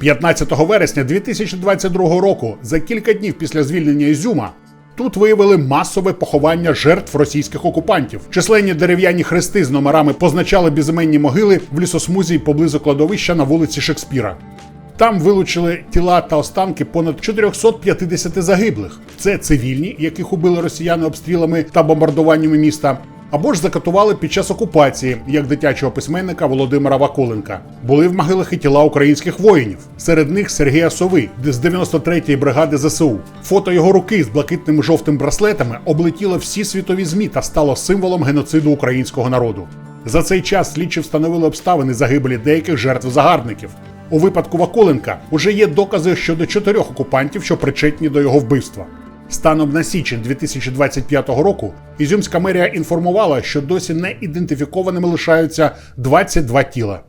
15 вересня 2022 року, за кілька днів після звільнення Ізюма, тут виявили масове поховання жертв російських окупантів. Численні дерев'яні хрести з номерами позначали безіменні могили в лісосмузі поблизу кладовища на вулиці Шекспіра. Там вилучили тіла та останки понад 450 загиблих. Це цивільні, яких убили росіяни обстрілами та бомбардуваннями міста. Або ж закатували під час окупації, як дитячого письменника Володимира Вакуленка. Були в могилах і тіла українських воїнів. Серед них Сергія Сови, з 93-ї бригади ЗСУ. Фото його руки з блакитними жовтим браслетами облетіло всі світові змі та стало символом геноциду українського народу. За цей час слідчі встановили обставини загибелі деяких жертв загарбників. У випадку Вакуленка уже є докази щодо чотирьох окупантів, що причетні до його вбивства. Станом на січень 2025 року Ізюмська мерія інформувала, що досі не ідентифікованими лишаються 22 тіла.